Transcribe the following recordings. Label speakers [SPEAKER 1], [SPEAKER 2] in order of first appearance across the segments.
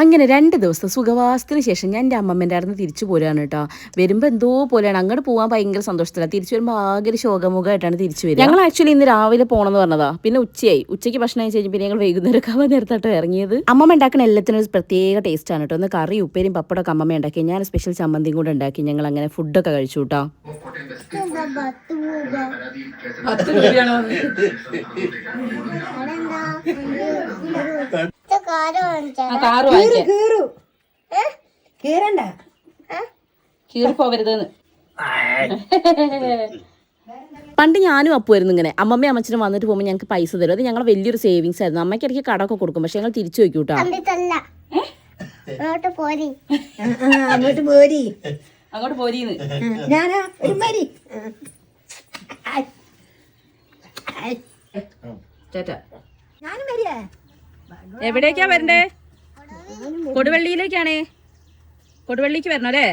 [SPEAKER 1] അങ്ങനെ രണ്ട് ദിവസം സുഖവാസത്തിന് ശേഷം ഞാൻ എന്റെ അമ്മമ്മേന്റെ അടുത്ത് തിരിച്ചു പോരാണ് കേട്ടോ. വരുമ്പോൾ എന്തോ പോലെയാണ്. അങ്ങോട്ട് പോകാൻ ഭയങ്കര സന്തോഷത്തിലാണ് തിരിച്ചു വരുമ്പോൾ ആകെ ഒരു ശോകമുഖമായിട്ടാണ് തിരിച്ചു വരുന്നത് ഞങ്ങൾ ആക്ച്വലി ഇന്ന് രാവിലെ പോകണമെന്ന് പറഞ്ഞതാ. പിന്നെ ഉച്ചയായി. ഉച്ചയ്ക്ക് ഭക്ഷണം കഴിച്ച് കഴിഞ്ഞ് പിന്നെ ഞങ്ങൾ വൈകുന്നേരം ആവാൻ നേരത്തായിട്ട് ഇറങ്ങിയത്. അമ്മമ്മ ഉണ്ടാക്കുന്ന എല്ലാത്തിനും ഒരു പ്രത്യേക ടേസ്റ്റാണ് ആണ് കേട്ടോ. ഒന്ന് കറി ഉപ്പേരും പപ്പടമൊക്കെ അമ്മമ്മ ഉണ്ടാക്കി. ഞാൻ സ്പെഷ്യൽ ചമ്മന്തിയും കൂടെ ഉണ്ടാക്കി. ഞങ്ങൾ അങ്ങനെ ഫുഡൊക്കെ കഴിച്ചു കേട്ടോ.
[SPEAKER 2] പത്ത് രൂപയാണോ? കാറ്
[SPEAKER 3] കീറു കീറണ്ട.
[SPEAKER 1] പണ്ട് ഞാനും അപ്പുമായിരുന്നു ഇങ്ങനെ. അമ്മമ്മയും അമ്മച്ചനും വന്നിട്ട് പോകുമ്പോൾ ഞങ്ങൾക്ക് പൈസ തരും. അത് ഞങ്ങൾ വലിയൊരു സേവിങ്സ് ആയിരുന്നു. അമ്മയ്ക്ക് ഇടയ്ക്ക് കടമൊക്കെ കൊടുക്കും. പക്ഷെ ഞങ്ങൾ തിരിച്ചു വയ്ക്കും കേട്ടോ
[SPEAKER 4] കണ്ടിട്ടല്ല അങ്ങോട്ട് പോരി.
[SPEAKER 3] അങ്ങോട്ട് പോരി.
[SPEAKER 2] അങ്ങോട്ട് പോരീന്ന്.
[SPEAKER 3] ഞാനാ ഒരു മരി.
[SPEAKER 2] ചേട്ടാ.
[SPEAKER 3] ഞാനും വരിക
[SPEAKER 2] എവിടേക്കാ വരണ്ടേ? കൊടുവള്ളിയിലേക്കാണേ. കൊടുവള്ളിക്ക് വരണം അല്ലേ.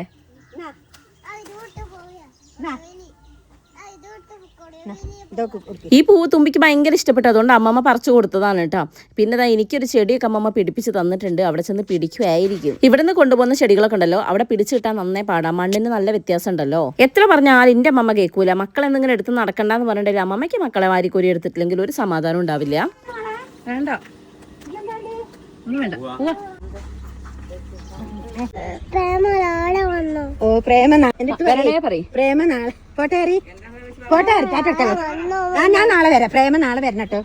[SPEAKER 1] ഈ പൂവ് തുമ്പിക്ക് ഭയങ്കര ഇഷ്ടപ്പെട്ടു. അതുകൊണ്ട് അമ്മമ്മ പറിച്ചു കൊടുത്തതാണ് കേട്ടോ. പിന്നെ ദാ എനിക്കൊരു ചെടിയൊക്കെ അമ്മമ്മ പിടിപ്പിച്ച് തന്നിട്ടുണ്ട്. അവിടെ ചെന്ന് പിടിക്കുമായിരിക്കും ഇവിടെ നിന്ന് കൊണ്ടുപോകുന്ന ചെടികളൊക്കെ ഉണ്ടല്ലോ. അവിടെ പിടിച്ചു കിട്ടാൻ നന്നേ പാടാം. മണ്ണിന് നല്ല വ്യത്യാസം ഉണ്ടല്ലോ. എത്ര പറഞ്ഞാൽ എന്റെ അമ്മമ്മ കേൾക്കൂല മക്കൾ എന്തെങ്കിലും എടുത്ത് നടക്കണ്ടെന്ന് പറഞ്ഞിട്ടില്ല അമ്മമ്മയ്ക്ക് മക്കളെ വാരിക്കോരി എടുത്തിട്ടില്ലെങ്കിൽ ഒരു സമാധാനം ഉണ്ടാവില്ല.
[SPEAKER 2] വേണ്ട. വേണ്ട
[SPEAKER 4] പ്രേമ നാളെ വന്നു?
[SPEAKER 3] ഓ പ്രേമ നാളെ പോട്ടെ ഹരി. പോട്ടെ ഹരി. ടാറ്റ ആ ഞാൻ നാളെ വരാം. പ്രേമ നാളെ വരണം കേട്ടോ.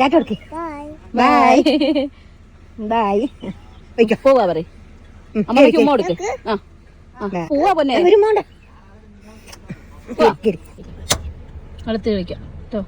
[SPEAKER 3] Tata bye.
[SPEAKER 4] Bye
[SPEAKER 3] bye bye വയ്ക്കോ
[SPEAKER 2] പോവാ പറ പോവാ പൊന്നെ.
[SPEAKER 3] ഇരിക്ക്.
[SPEAKER 2] അടുത്ത് കളിക്കാം കേട്ടോ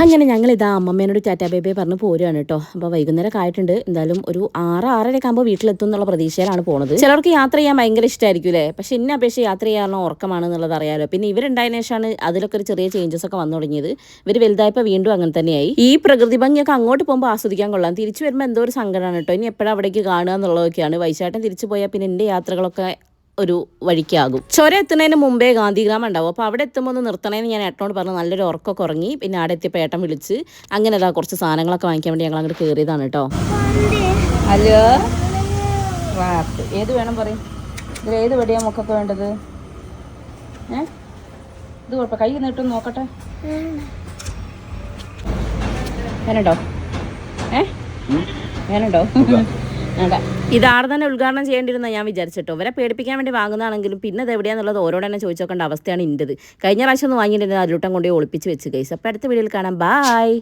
[SPEAKER 1] അങ്ങനെ ഞങ്ങൾ ഇതാ അമ്മമ്മേനോട് ടാറ്റാ ബേബേ പറഞ്ഞ് പോരുകയാണ് കേട്ടോ. അപ്പോൾ വൈകുന്നേരം ആയിട്ടുണ്ട്. എന്തായാലും ഒരു ആറ് ആറരയൊക്കെ ആകുമ്പോൾ വീട്ടിലെത്തും എന്നുള്ള പ്രതീക്ഷയിലാണ് പോണത്. ചിലർക്ക് യാത്ര ചെയ്യാൻ ഭയങ്കര ഇഷ്ടമായിരിക്കും അല്ലേ? പക്ഷെ എന്നെ അപേക്ഷിച്ച് യാത്ര ചെയ്യാനുള്ള ഉറക്കമാണ് എന്നുള്ളത് അറിയാലോ. പിന്നെ ഇവരുണ്ടായതിനു ശേഷമാണ് അതിലൊക്കെ ഒരു ചെറിയ ചേഞ്ചസ് ഒക്കെ വന്നു തുടങ്ങിയത്. ഇവർ വലുതായപ്പോൾ വീണ്ടും അങ്ങനെ തന്നെയായി. ഈ പ്രകൃതി ഭംഗിയൊക്കെ അങ്ങോട്ട് പോകുമ്പോൾ ആസ്വദിക്കാൻ കൊള്ളാം. തിരിച്ചു വരുമ്പോൾ എന്തോ ഒരു സങ്കടമാണ് കേട്ടോ. ഇനി എപ്പോഴാണ് അവിടേക്ക് കാണുക എന്നുള്ളതൊക്കെയാണ്. വൈശാട്ടൻ തിരിച്ചു പോയാൽ പിന്നെ എന്റെ യാത്രകളൊക്കെ ഒരു വഴിക്കാകും. ചുരം എത്തുന്നതിന് മുമ്പേ ഗാന്ധിഗ്രാമം ഉണ്ടാവും. അപ്പോൾ അവിടെ എത്തുമ്പോൾ ഒന്ന് നിർത്തണേന്ന് ഞാൻ ഏട്ടനോട് പറഞ്ഞു. നല്ലൊരു ഉറക്കമൊക്കെ ഉറങ്ങി. പിന്നെ അവിടെ എത്തിയപ്പോൾ ഏട്ടൻ വിളിച്ച് അങ്ങനെ അതാ കുറച്ച് സാധനങ്ങളൊക്കെ വാങ്ങിക്കാൻ വേണ്ടി ഞങ്ങൾ അങ്ങോട്ട് കയറിയതാണ് കേട്ടോ.
[SPEAKER 2] ഹലോ? ഏത് വേണം പറയും. ഇതിൽ ഏത് വെടിയാ മുക്കൊക്കെ വേണ്ടത്? ഏ? ഇത് കുഴപ്പം. കൈ നീട്ടും നോക്കട്ടെ. വേണുണ്ടോ? ഏ? വേണുണ്ടോ? വേണ്ട
[SPEAKER 1] ഇതാടെ തന്നെ ഉദ്ഘാടനം ചെയ്യേണ്ടിരുന്ന ഞാൻ വിചാരിച്ചിട്ടോ. ഇവരെ പേടിപ്പിക്കാൻ വേണ്ടി വാങ്ങുന്നതാണെങ്കിലും പിന്നെ ഇത് എവിടെയാണെന്നുള്ളത് ഓരോട് തന്നെ ചോദിച്ചോക്കേണ്ട അവസ്ഥയാണ് ഇന്റെത് കഴിഞ്ഞ പ്രാവശ്യം ഒന്ന് വാങ്ങിയിട്ടുണ്ടെങ്കിൽ അതിലൂട്ടം കൊണ്ടുപോയി ഒളിപ്പിച്ച് വെച്ച് കൈസ് അപ്പോൾ അടുത്ത വീഡിയോയിൽ കാണാം. ബായ്